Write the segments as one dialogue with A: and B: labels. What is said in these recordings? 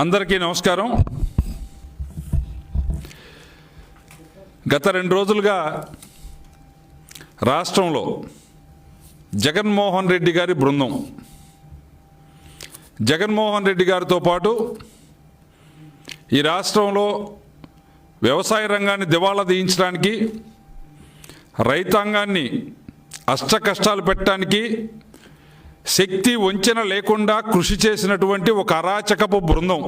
A: అందరికీ నమస్కారం. గత రెండు రోజులుగా రాష్ట్రంలో జగన్మోహన్ రెడ్డి గారి బృందం. జగన్మోహన్ రెడ్డి గారితో పాటు ఈ రాష్ట్రంలో వ్యవసాయ రంగాన్ని దివాలా తీయించడానికి రైతాంగాన్ని అష్ట కష్టాలు పెట్టడానికి శక్తి వంచన లేకుండా కృషి చేసినటువంటి ఒక అరాచకపు బృందం.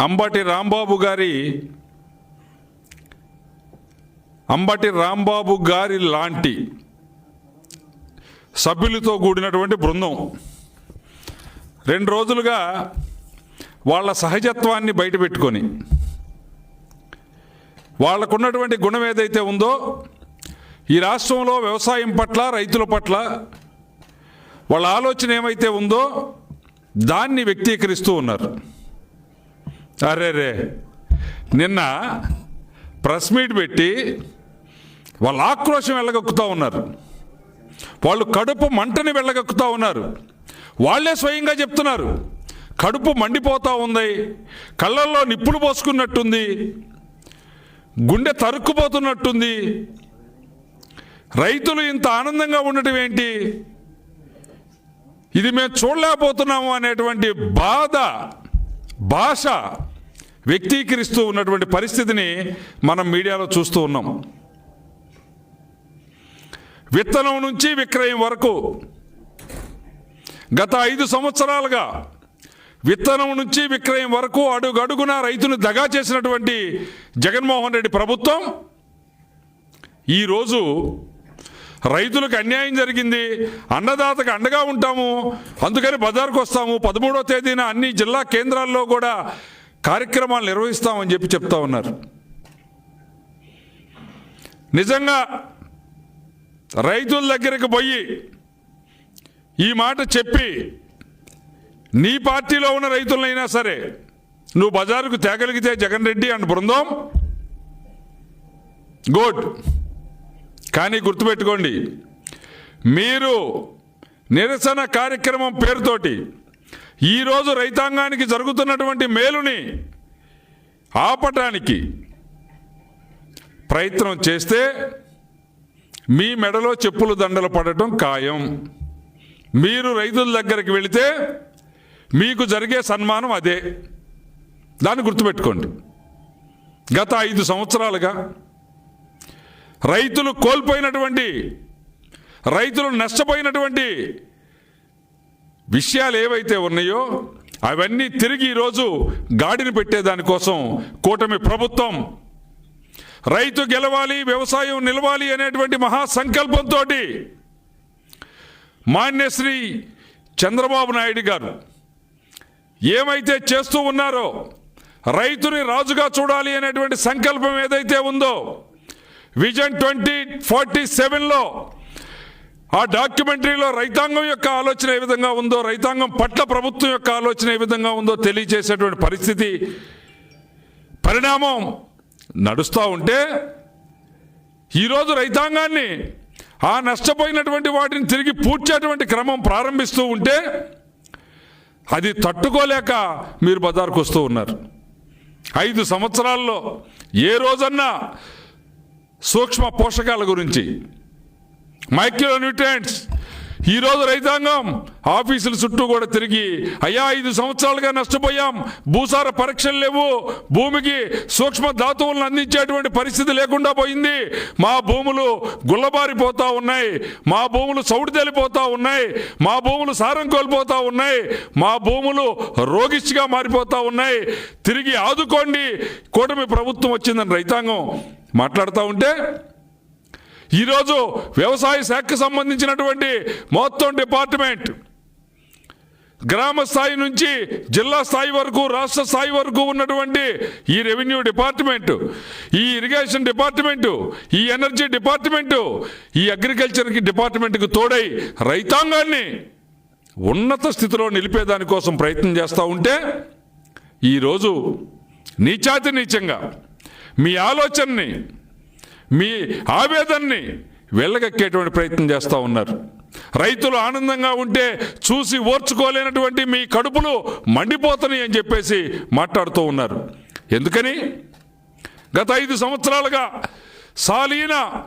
A: అంబటి రాంబాబు గారి అంబటి రాంబాబు గారి లాంటి సభ్యులతో కూడినటువంటి బృందం. రెండు రోజులుగా వాళ్ళ సహజత్వాన్ని బయటపెట్టుకొని వాళ్ళకున్నటువంటి గుణం ఏదైతే ఉందో ఈ రాష్ట్రంలో వ్యవసాయం పట్ల రైతుల పట్ల వాళ్ళ ఆలోచన ఏమైతే ఉందో దాన్ని వ్యక్తీకరిస్తూ ఉన్నారు. అరే రే నిన్న ప్రెస్ మీట్ పెట్టి వాళ్ళ ఆక్రోశం వెళ్ళగక్కుతూ ఉన్నారు. వాళ్ళు కడుపు మంటని వెళ్ళగక్కుతూ ఉన్నారు. వాళ్ళే స్వయంగా చెప్తున్నారు కడుపు మండిపోతూ ఉంది కళ్ళల్లో నిప్పులు పోసుకున్నట్టుంది గుండె తరుక్కుపోతున్నట్టుంది రైతులు ఇంత ఆనందంగా ఉండటం ఏంటి? ఇది మేము చూడలేకపోతున్నాము అనేటువంటి బాధ భాష వ్యక్తీకరిస్తూ ఉన్నటువంటి పరిస్థితిని మనం మీడియాలో చూస్తూ ఉన్నాం. విత్తనం నుంచి విక్రయం వరకు గత ఐదు సంవత్సరాలుగా విత్తనం నుంచి విక్రయం వరకు అడుగడుగున రైతును దగా చేసినటువంటి జగన్మోహన్ రెడ్డి ప్రభుత్వం ఈరోజు రైతులకు అన్యాయం జరిగింది అన్నదాతకు అండగా ఉంటాము. అందుకని బజార్కు వస్తాము. పదమూడో తేదీన అన్ని జిల్లా కేంద్రాల్లో కూడా కార్యక్రమాలు నిర్వహిస్తామని చెప్పి చెప్తా ఉన్నారు. నిజంగా రైతుల దగ్గరికి పోయి ఈ మాట చెప్పి నీ పార్టీలో ఉన్న రైతులైనా సరే నువ్వు బజారుకు తేగలిగితే జగన్ రెడ్డి అండ్ బృందం? గుడ్. కానీ గుర్తుపెట్టుకోండి మీరు నిరసన కార్యక్రమం పేరుతోటి ఈరోజు రైతాంగానికి జరుగుతున్నటువంటి మేలుని ఆపటానికి ప్రయత్నం చేస్తే మీ మెడలో చెప్పులు దండలు పడటం ఖాయం. మీరు రైతుల దగ్గరికి వెళితే మీకు జరిగే సన్మానం అదే. దాన్ని గుర్తుపెట్టుకోండి. గత ఐదు సంవత్సరాలుగా రైతులు కోల్పోయినటువంటి రైతులు నష్టపోయినటువంటి విషయాలు ఏవైతే ఉన్నాయో అవన్నీ తిరిగి ఈరోజు గాడిని పెట్టేదానికోసం కూటమి ప్రభుత్వం రైతు గెలవాలి వ్యవసాయం నిలవాలి అనేటువంటి మహాసంకల్పంతో మాన్యశ్రీ చంద్రబాబు నాయుడు గారు ఏమైతే చేస్తూ ఉన్నారో రైతుని రాజుగా చూడాలి అనేటువంటి సంకల్పం ఏదైతే ఉందో విజన్ ట్వంటీ ఫార్టీ సెవెన్లో ఆ డాక్యుమెంటరీలో రైతాంగం యొక్క ఆలోచన ఏ విధంగా ఉందో రైతాంగం పట్ల ప్రభుత్వం యొక్క ఆలోచన ఏ విధంగా ఉందో తెలియజేసేటువంటి పరిస్థితి పరిణామం నడుస్తూ ఉంటే ఈరోజు రైతాంగాన్ని ఆ నష్టపోయినటువంటి వాటిని తిరిగి పూడ్చేటువంటి క్రమం ప్రారంభిస్తూ ఉంటే అది తట్టుకోలేక మీరు బజార్కు వస్తూ ఉన్నారు. ఐదు సంవత్సరాల్లో ఏ రోజన్నా సూక్ష్మ పోషకాల గురించి. మైక్రో న్యూట్రియంట్స్ ఈరోజు రైతాంగం ఆఫీసుల చుట్టూ కూడా తిరిగి అయ్యా ఐదు సంవత్సరాలుగా నష్టపోయాం. భూసార పరీక్షలు లేవు. భూమికి సూక్ష్మ ధాతువులను అందించేటువంటి పరిస్థితి లేకుండా పోయింది. మా భూములు గుల్లబారిపోతా ఉన్నాయి. మా భూములు సౌడి ఉన్నాయి. మా భూములు సారం కోల్పోతా ఉన్నాయి. మా భూములు రోగిష్గా మారిపోతా ఉన్నాయి. తిరిగి ఆదుకోండి. కూటమి ప్రభుత్వం వచ్చిందని రైతాంగం మాట్లాడుతూ ఉంటే ఈరోజు వ్యవసాయ శాఖకు సంబంధించినటువంటి మొత్తం డిపార్ట్మెంట్ గ్రామ స్థాయి నుంచి జిల్లా స్థాయి వరకు రాష్ట్ర స్థాయి వరకు ఉన్నటువంటి ఈ రెవెన్యూ డిపార్ట్మెంటు ఈ ఇరిగేషన్ డిపార్ట్మెంటు ఈ ఎనర్జీ డిపార్ట్మెంటు ఈ అగ్రికల్చర్కి డిపార్ట్మెంట్కి తోడై రైతాంగాన్ని ఉన్నత స్థితిలో నిలిపేదానికోసం ప్రయత్నం చేస్తూ ఉంటే ఈరోజు నీచాతి నీచంగా మీ ఆలోచనని మీ ఆవేదనని వెళ్ళగక్కేటువంటి ప్రయత్నం చేస్తూ ఉన్నారు. రైతులు ఆనందంగా ఉంటే చూసి ఓర్చుకోలేనటువంటి మీ కడుపులు మండిపోతున్నాయి అని చెప్పేసి మాట్లాడుతూ ఉన్నారు. ఎందుకని? గత ఐదు సంవత్సరాలుగా సాలీన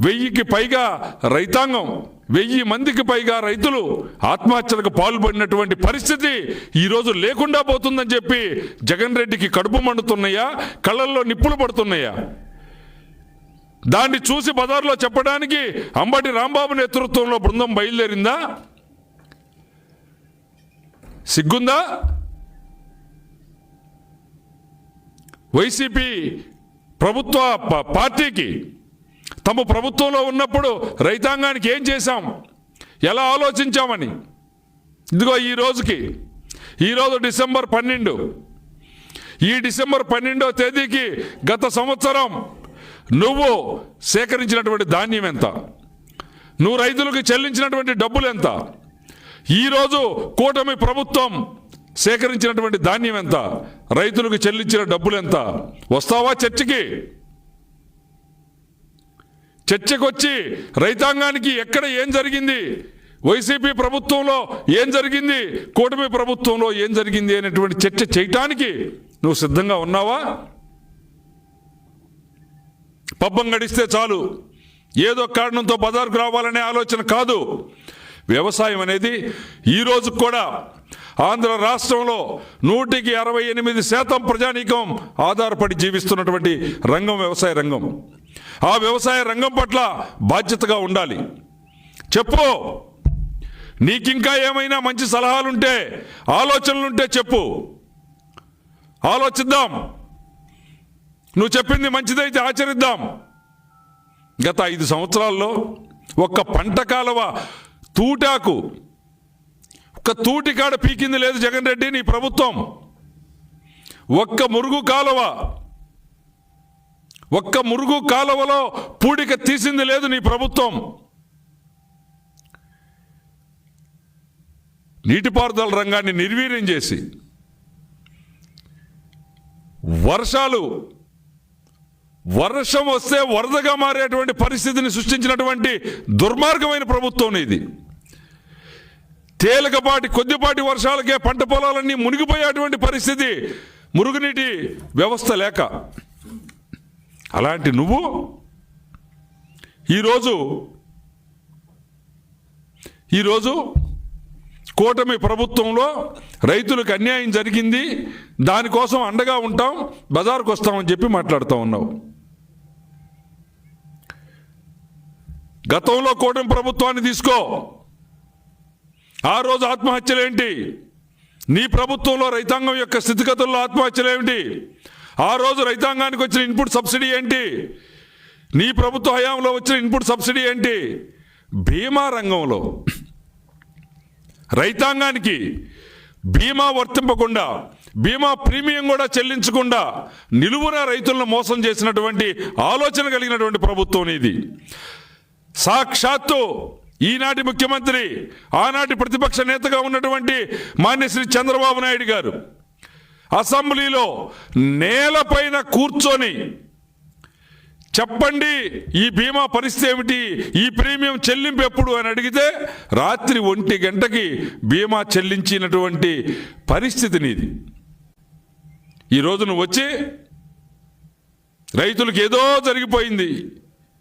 A: వెయ్యికి పైగా రైతాంగం వెయ్యి మందికి పైగా రైతులు ఆత్మహత్యలకు పాల్పడినటువంటి పరిస్థితి ఈరోజు లేకుండా పోతుందని చెప్పి జగన్ రెడ్డికి కడుపు మండుతున్నాయా? కళ్ళల్లో నిప్పులు పడుతున్నాయా? దాన్ని చూసి బజార్లో చెప్పడానికి అంబటి రాంబాబు నేతృత్వంలో బృందం బయలుదేరిందా? సిగ్గుందా? వైసీపీ ప్రభుత్వ ప- పార్టీకి తమ ప్రభుత్వంలో ఉన్నప్పుడు రైతాంగానికి ఏం చేశాం? ఎలా ఆలోచించామని? ఇదిగో ఈ రోజుకి ఈరోజు డిసెంబర్ పన్నెండు. ఈ డిసెంబర్ పన్నెండో తేదీకి గత సంవత్సరం నువ్వు సేకరించినటువంటి ధాన్యం ఎంత? నువ్వు రైతులకు చెల్లించినటువంటి డబ్బులు ఎంత? ఈరోజు కూటమి ప్రభుత్వం సేకరించినటువంటి ధాన్యం ఎంత? రైతులకు చెల్లించిన డబ్బులు ఎంత? వస్తావా చర్చికి? చర్చకొచ్చి రైతాంగానికి ఎక్కడ ఏం జరిగింది? వైసీపీ ప్రభుత్వంలో ఏం జరిగింది? కూటమి ప్రభుత్వంలో ఏం జరిగింది అనేటువంటి చర్చ చేయటానికి నువ్వు సిద్ధంగా ఉన్నావా? పబ్బం గడిస్తే చాలు. ఏదో కారణంతో బజారుకు రావాలనే ఆలోచన కాదు. వ్యవసాయం అనేది ఈ కూడా ఆంధ్ర రాష్ట్రంలో నూటికి అరవై ఎనిమిది శాతం ప్రజానీకం ఆధారపడి జీవిస్తున్నటువంటి రంగం వ్యవసాయ రంగం. ఆ వ్యవసాయ రంగం పట్ల బాధ్యతగా ఉండాలి. చెప్పు. నీకింకా ఏమైనా మంచి సలహాలుంటే ఆలోచనలుంటే చెప్పు. ఆలోచిద్దాం. నువ్వు చెప్పింది మంచిదైతే ఆచరిద్దాం. గత ఐదు సంవత్సరాల్లో ఒక్క పంట కాలవ తూటాకు ఒక్క తూటికాడ పీకింది లేదు జగన్ రెడ్డి నీ ప్రభుత్వం. ఒక్క మురుగు కాలువ ఒక్క మురుగు కాలువలో పూడిక తీసింది లేదు నీ ప్రభుత్వం. నీటిపారుదల రంగాన్ని నిర్వీర్యం చేసి వర్షాలు వర్షం వస్తే వరదగా మారేటువంటి పరిస్థితిని సృష్టించినటువంటి దుర్మార్గమైన ప్రభుత్వం ఇది. తేలికపాటి కొద్దిపాటి వర్షాలకే పంట పొలాలన్నీ మునిగిపోయేటువంటి పరిస్థితి మురుగునీటి వ్యవస్థ లేక. అలాంటి నువ్వు ఈరోజు ఈరోజు కూటమి ప్రభుత్వంలో రైతులకు అన్యాయం జరిగింది దానికోసం అండగా ఉంటాం బజార్కు వస్తామని చెప్పి మాట్లాడుతూ ఉన్నావు. గతంలో కూటమి ప్రభుత్వాన్ని తీసుకో. ఆ రోజు ఆత్మహత్యలేంటి? నీ ప్రభుత్వంలో రైతాంగం యొక్క స్థితిగతుల్లో ఆత్మహత్యలేమిటి? ఆ రోజు రైతాంగానికి వచ్చిన ఇన్పుట్ సబ్సిడీ ఏంటి? నీ ప్రభుత్వ హయాంలో వచ్చిన ఇన్పుట్ సబ్సిడీ ఏంటి? బీమా రంగంలో. రైతాంగానికి బీమా వర్తింపకుండా బీమా ప్రీమియం కూడా చెల్లించకుండా నిలువున రైతులను మోసం చేసినటువంటి ఆలోచన కలిగినటువంటి ప్రభుత్వం ఇది. సాక్షాత్తు ఈనాటి ముఖ్యమంత్రి ఆనాటి ప్రతిపక్ష నేతగా ఉన్నటువంటి మాన్యశ్రీ చంద్రబాబు నాయుడు గారు అసెంబ్లీలో నేలపైన కూర్చొని చెప్పండి ఈ బీమా పరిస్థితి ఏమిటి? ఈ ప్రీమియం చెల్లింపు ఎప్పుడు అని అడిగితే రాత్రి ఒంటి గంటకి బీమా చెల్లించినటువంటి పరిస్థితి నీది. ఈరోజు నువ్వు వచ్చి రైతులకు ఏదో జరిగిపోయింది.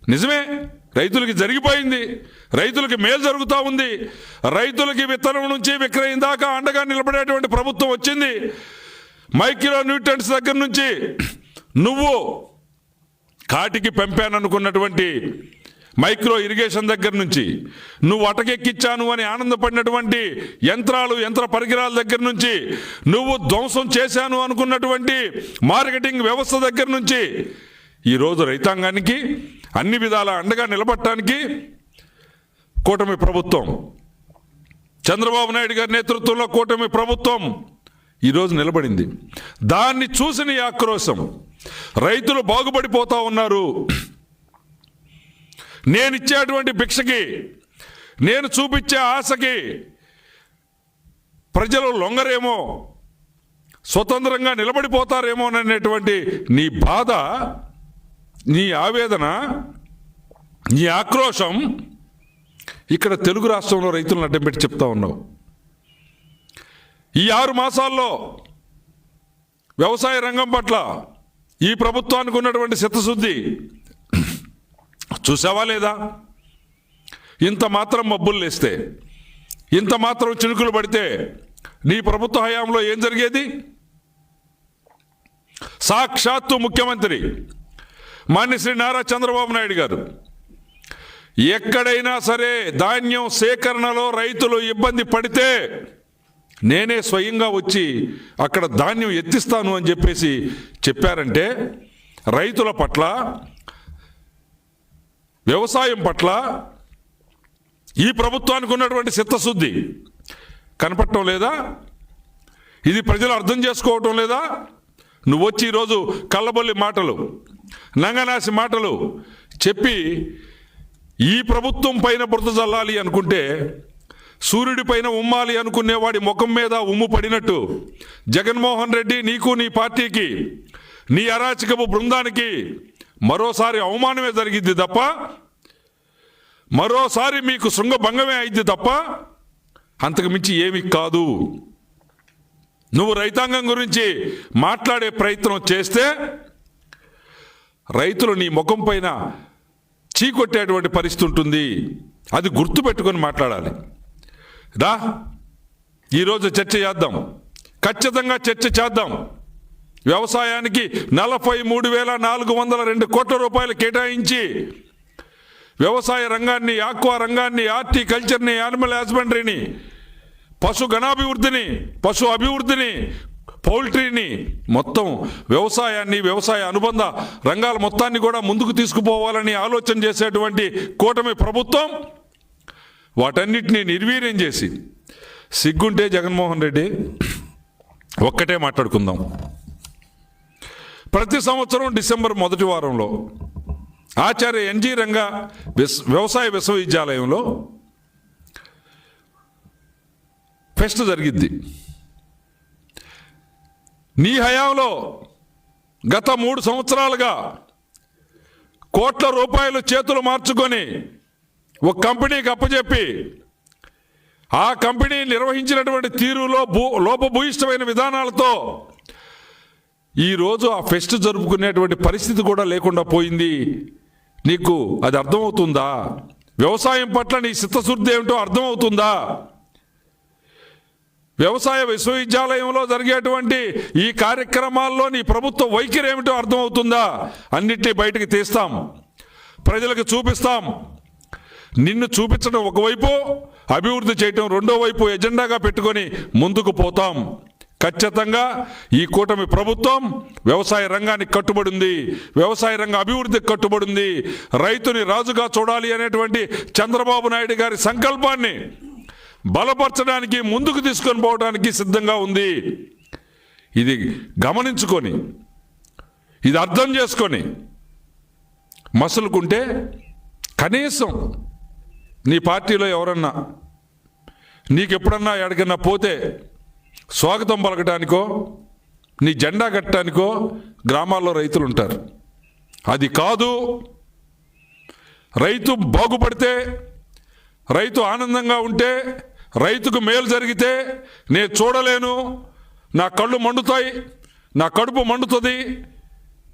A: నిజమే రైతులకి జరిగిపోయింది. రైతులకి మేలు జరుగుతూ ఉంది. రైతులకి విత్తనం నుంచి విక్రయం దాకా అండగా నిలబడేటువంటి ప్రభుత్వం వచ్చింది. మైక్రో న్యూట్రన్స్ దగ్గర నుంచి నువ్వు కాటికి పంపాననుకున్నటువంటి మైక్రో ఇరిగేషన్ దగ్గర నుంచి నువ్వు అటకెక్కిచ్చాను అని ఆనందపడినటువంటి యంత్రాలు యంత్ర పరికరాల దగ్గర నుంచి నువ్వు ధ్వంసం చేశాను అనుకున్నటువంటి మార్కెటింగ్ వ్యవస్థ దగ్గర నుంచి ఈరోజు రైతాంగానికి అన్ని విధాల అండగా నిలబడటానికి కూటమి ప్రభుత్వం చంద్రబాబు నాయుడు గారి నేతృత్వంలో కూటమి ప్రభుత్వం ఈరోజు నిలబడింది. దాన్ని చూసిన ఈ ఆక్రోశం రైతులు బాగుపడిపోతూ ఉన్నారు. నేను ఇచ్చేటువంటి భిక్షకి నేను చూపించే ఆశకి ప్రజలు లొంగరేమో స్వతంత్రంగా నిలబడిపోతారేమో అనేటువంటి నీ బాధ నీ ఆవేదన నీ ఆక్రోశం ఇక్కడ తెలుగు రాష్ట్రంలో రైతులను అడ్డం పెట్టి చెప్తా ఉన్నావు. ఈ ఆరు మాసాల్లో వ్యవసాయ రంగం పట్ల ఈ ప్రభుత్వానికి ఉన్నటువంటి చిత్తశుద్ధి చూసావా లేదా? ఇంత మాత్రం మబ్బులు లేస్తే ఇంత మాత్రం చినుకులు పడితే నీ ప్రభుత్వ హయాంలో ఏం జరిగేది? సాక్షాత్తు ముఖ్యమంత్రి మాన్యశ్రీ నారా చంద్రబాబు నాయుడు గారు ఎక్కడైనా సరే ధాన్యం సేకరణలో రైతులు ఇబ్బంది పడితే నేనే స్వయంగా వచ్చి అక్కడ ధాన్యం ఎత్తిస్తాను అని చెప్పేసి చెప్పారంటే రైతుల పట్ల వ్యవసాయం పట్ల ఈ ప్రభుత్వానికి ఉన్నటువంటి చిత్తశుద్ధి కనపడటం లేదా? ఇది ప్రజలు అర్థం చేసుకోవటం లేదా? నువ్వు వచ్చి ఈరోజు కళ్ళబొల్లి మాటలు నంగనాసి మాటలు చెప్పి ఈ ప్రభుత్వం పైన బురద చల్లాలి అనుకుంటే సూర్యుడిపైన ఉమ్మాలి అనుకునేవాడి ముఖం మీద ఉమ్ము పడినట్టు. జగన్మోహన్ రెడ్డి నీకు నీ పార్టీకి నీ అరాచకపు బృందానికి మరోసారి అవమానమే జరిగింది తప్ప మరోసారి మీకు శృంగభంగమే అయింది తప్ప అంతకు మించి ఏమి కాదు. నువ్వు రైతాంగం గురించి మాట్లాడే ప్రయత్నం చేస్తే రైతులు నీ ముఖం పైన చీకొట్టేటువంటి పరిస్థితి ఉంటుంది. అది గుర్తు పెట్టుకొని మాట్లాడాలి. రా ఈరోజు చర్చ చేద్దాం. ఖచ్చితంగా చర్చ చేద్దాం. వ్యవసాయానికి నలభై మూడు వేల నాలుగు వందల రెండు కోట్ల రూపాయలు కేటాయించి వ్యవసాయ రంగాన్ని ఆక్వా రంగాన్ని హార్టికల్చర్ని యానిమల్ హస్బెండరీని పశు గణాభివృద్ధిని పశు అభివృద్ధిని పౌల్ట్రీని మొత్తం వ్యవసాయాన్ని వ్యవసాయ అనుబంధ రంగాల మొత్తాన్ని కూడా ముందుకు తీసుకుపోవాలని ఆలోచన చేసేటువంటి కూటమి ప్రభుత్వం. వాటన్నిటిని నిర్వీర్యం చేసి సిగ్గుంటే జగన్మోహన్ రెడ్డి ఒక్కటే మాట్లాడుకుందాం. ప్రతి సంవత్సరం డిసెంబర్ మొదటి వారంలో ఆచార్య ఎన్జీ రంగ వ్యవసాయ విశ్వవిద్యాలయంలో ఫెస్ట్ జరిగిద్ది. నీ హయాంలో గత మూడు సంవత్సరాలుగా కోట్ల రూపాయలు చేతులు మార్చుకొని ఒక కంపెనీకి అప్పచెప్పి ఆ కంపెనీ నిర్వహించినటువంటి తీరులో భూ లోపభూయిష్టమైన విధానాలతో ఈరోజు ఆ ఫెస్ట్ జరుపుకునేటువంటి పరిస్థితి కూడా లేకుండా పోయింది. నీకు అది అర్థమవుతుందా? వ్యవసాయం పట్ల నీ చిత్తశుద్ధి ఏమిటో అర్థమవుతుందా? వ్యవసాయ విశ్వవిద్యాలయంలో జరిగేటువంటి ఈ కార్యక్రమాల్లో నీ ప్రభుత్వ వైఖరి ఏమిటో అర్థమవుతుందా? అన్నిటినీ బయటకు తీస్తాం. ప్రజలకు చూపిస్తాం. నిన్ను చూపించడం ఒకవైపు అభివృద్ధి చేయటం రెండో వైపు ఎజెండాగా పెట్టుకొని ముందుకు పోతాం. ఖచ్చితంగా ఈ కూటమి ప్రభుత్వం వ్యవసాయ రంగానికి కట్టుబడింది వ్యవసాయ రంగ అభివృద్ధికి కట్టుబడింది. రైతుని రాజుగా చూడాలి అనేటువంటి చంద్రబాబు నాయుడు గారి సంకల్పాన్ని బలపరచడానికి ముందుకు తీసుకొని పోవడానికి సిద్ధంగా ఉంది. ఇది గమనించుకొని ఇది అర్థం చేసుకొని మసులుకుంటే కనీసం నీ పార్టీలో ఎవరన్నా నీకెప్పుడన్నా ఎక్కడికన్నా పోతే స్వాగతం పలకటానికో నీ జెండా కట్టడానికో గ్రామాల్లో రైతులు ఉంటారు. అది కాదు రైతు బాగుపడితే రైతు ఆనందంగా ఉంటే రైతుకు మేలు జరిగితే నేను చూడలేను నా కళ్ళు మండుతాయి నా కడుపు మండుతుంది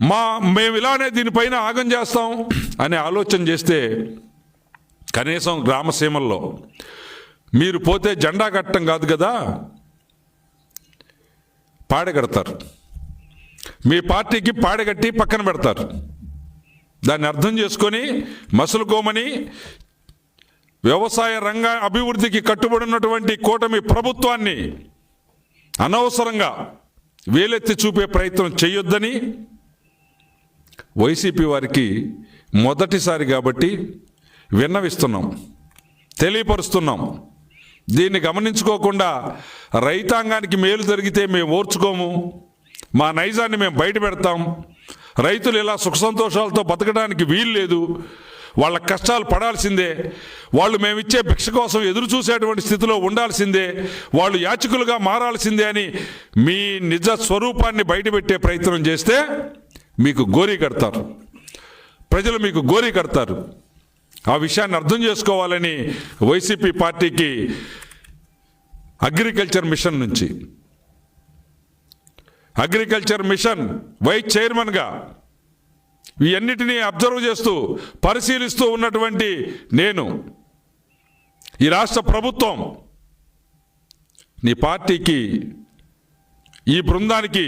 A: మా మేము ఇలానే దీనిపైన ఆగం చేస్తాం అనే ఆలోచన చేస్తే కనీసం గ్రామసీమల్లో. మీరు పోతే జెండా కట్టడం కాదు కదా? పాడగడతారు మీ పార్టీకి పాడగట్టి పక్కన పెడతారు. దాన్ని అర్థం చేసుకొని మసులుకోమని వ్యవసాయ రంగ అభివృద్ధికి కట్టుబడి ఉన్నటువంటి కూటమి ప్రభుత్వాన్ని అనవసరంగా వేలెత్తి చూపే ప్రయత్నం చేయొద్దని వైసీపీ వారికి మొదటిసారి కాబట్టి విన్నవిస్తున్నాం తెలియపరుస్తున్నాం. దీన్ని గమనించుకోకుండా రైతాంగానికి మేలు జరిగితే మేము ఓర్చుకోము మా నైజాన్ని మేము బయట పెడతాం. రైతులు ఇలా సుఖ సంతోషాలతో బతకడానికి వీలు లేదు వాళ్ళ కష్టాలు పడాల్సిందే వాళ్ళు మేమిచ్చే భిక్ష కోసం ఎదురు చూసేటువంటి స్థితిలో ఉండాల్సిందే వాళ్ళు యాచకులుగా మారాల్సిందే అని మీ నిజ స్వరూపాన్ని బయటపెట్టే ప్రయత్నం చేస్తే మీకు గోరీ కడతారు. ప్రజలు మీకు గోరీ కడతారు. ఆ విషయాన్ని అర్థం చేసుకోవాలని వైసీపీ పార్టీకి అగ్రికల్చర్ మిషన్ నుంచి. అగ్రికల్చర్ మిషన్ వైస్ చైర్మన్గా ఇవన్నిటినీ అబ్జర్వ్ చేస్తూ పరిశీలిస్తూ ఉన్నటువంటి నేను ఈ రాష్ట్ర ప్రభుత్వం నీ పార్టీకి ఈ బృందానికి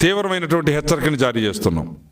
A: తీవ్రమైనటువంటి హెచ్చరికను జారీ చేస్తున్నాం.